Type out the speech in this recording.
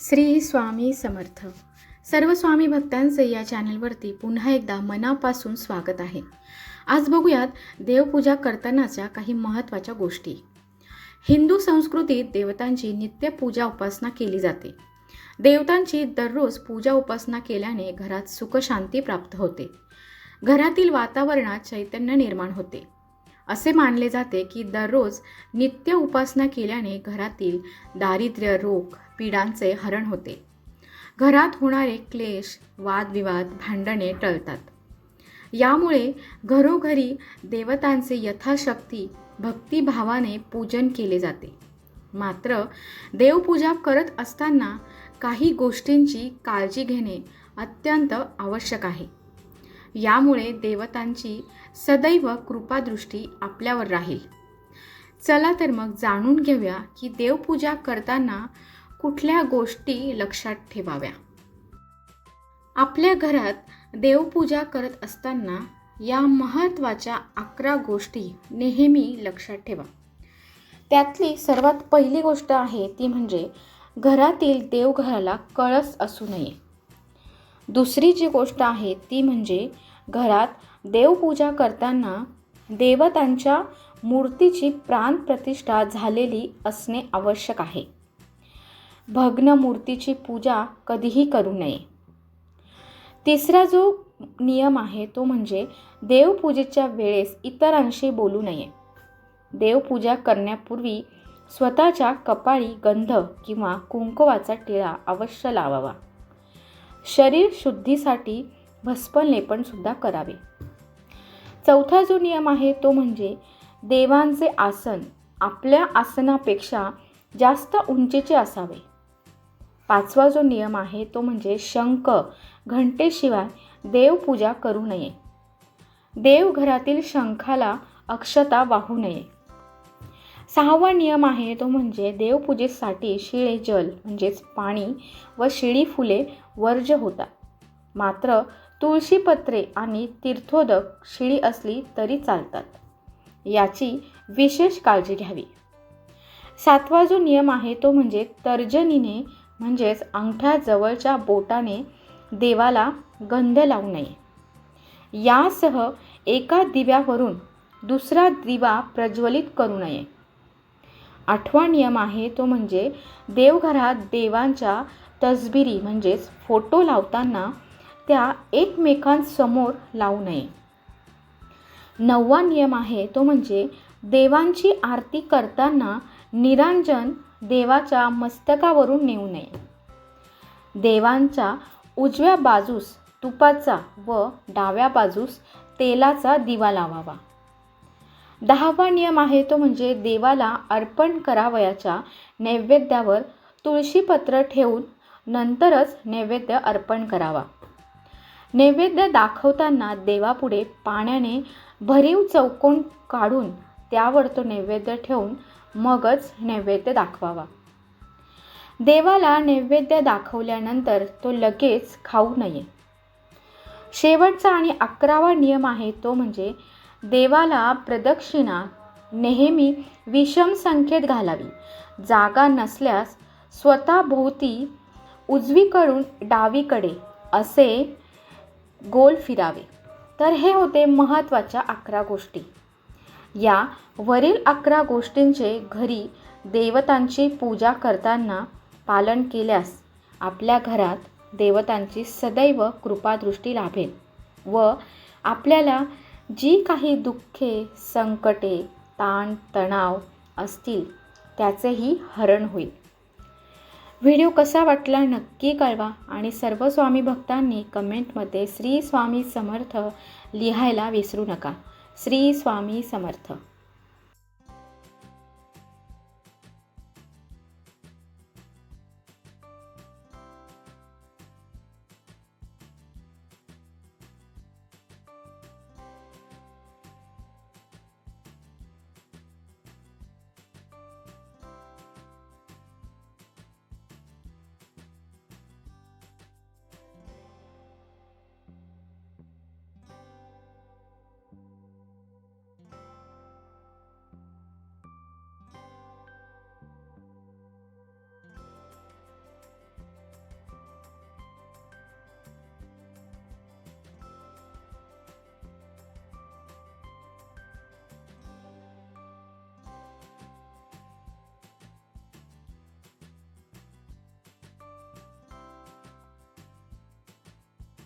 श्री स्वामी समर्थ. सर्व स्वामी भक्तांचे या चॅनलवरती पुन्हा एकदा मनापासून स्वागत आहे. आज बघूयात देवपूजा करतानाच्या काही महत्त्वाच्या गोष्टी. हिंदू संस्कृतीत देवतांची नित्य पूजा उपासना केली जाते. देवतांची दररोज पूजा उपासना केल्याने घरात सुखशांती प्राप्त होते. घरातील वातावरणात चैतन्य निर्माण होते. असे मानले जाते की दररोज नित्य उपासना केल्याने घरातील दारिद्र्य रोग पीडांचे हरण होते. घरात होणारे क्लेश वादविवाद भांडणे टळतात. यामुळे घरोघरी देवतांचे यथाशक्ती भक्तिभावाने पूजन केले जाते. मात्र देवपूजा करत असताना काही गोष्टींची काळजी घेणे अत्यंत आवश्यक आहे. यामुळे देवतांची सदैव कृपादृष्टी आपल्यावर राहील. चला तर मग जाणून घेऊया की देवपूजा करताना कुठल्या गोष्टी लक्षात ठेवाव्या. आपल्या घरात देवपूजा करत असताना या महत्त्वाच्या अकरा गोष्टी नेहमी लक्षात ठेवा. त्यातली सर्वात पहिली गोष्ट आहे ती म्हणजे घरातील देवघराला कळस असू नये. दुसरी जी गोष्ट आहे ती म्हणजे घरात देवपूजा करताना देवतांच्या मूर्तीची प्राणप्रतिष्ठा झालेली असणे आवश्यक आहे. भग्न मूर्तीची पूजा कधीही करू नये. तिसरा जो नियम आहे तो म्हणजे देवपूजेच्या वेळेस इतरांशी बोलू नये. देवपूजा करण्यापूर्वी स्वतःच्या कपाळी गंध किंवा कुंकवाचा टिळा अवश्य लावावा. शरीर शुद्धीसाठी भस्म लेपनसुद्धा करावे. चौथा जो नियम आहे तो म्हणजे देवांचे आसन आपल्या आसनापेक्षा जास्त उंचीचे असावे. पाचवा जो नियम आहे तो म्हणजे शंख घंटेशिवाय देवपूजा करू नये. देवघरातील शंखाला अक्षता वाहू नये. सहावा नियम आहे तो म्हणजे देवपूजेसाठी शिळे जल म्हणजेच पाणी व शिळी फुले वर्ज्य होतात. मात्र तुळशीपत्रे आणि तीर्थोदक शिळी असली तरी चालतात. याची विशेष काळजी घ्यावी. सातवा जो नियम आहे तो म्हणजे तर्जनीने म्हणजेच अंगठ्याजवळच्या बोटाने देवाला गंध लावू नये. यासह एका दिव्यावरून दुसरा दिवा प्रज्वलित करू नये. आठवा नियम आहे तो म्हणजे देवघरात देवांच्या तसबिरी म्हणजेच फोटो लावताना त्या एकमेकांसमोर लावू नये. नववा नियम आहे तो म्हणजे देवांची आरती करताना निरांजन देवाच्या मस्तकावरून नेऊ नये. देवांच्या उजव्या बाजूस तुपाचा व डाव्या बाजूस तेलाचा दिवा लावावा. दहावा नियम आहे तो म्हणजे देवाला अर्पण करावयाच्या नैवेद्यावर तुळशीपत्र ठेवून नंतरच नैवेद्य अर्पण करावा. नैवेद्य दाखवताना देवापुढे पाण्याने भरीव चौकोन काढून त्यावर तो नैवेद्य ठेवून मगच नैवेद्य दाखवावा. देवाला नैवेद्य दाखवल्यानंतर तो लगेच खाऊ नये. शेवटचा आणि अकरावा नियम आहे तो म्हणजे देवाला प्रदक्षिणा नेहमी विषम संख्येत घालावी. जागा नसल्यास स्वतःभोवती उजवीकडून डावीकडे असे गोल फिरावे. तर हे होते महत्त्वाच्या अकरा गोष्टी. या वरील अकरा गोष्टींचे घरी देवतांची पूजा करताना पालन केल्यास आपल्या घरात देवतांची सदैव कृपादृष्टी लाभेल व आपल्याला जी काही दुःखे संकटे ताण तणाव असतील त्याचेही हरण होईल. व्हिडिओ कसा वाटला नक्की कळवा आणि सर्व स्वामी भक्तांनी कमेंटमध्ये श्री स्वामी समर्थ लिहायला विसरू नका. श्री स्वामी समर्थ.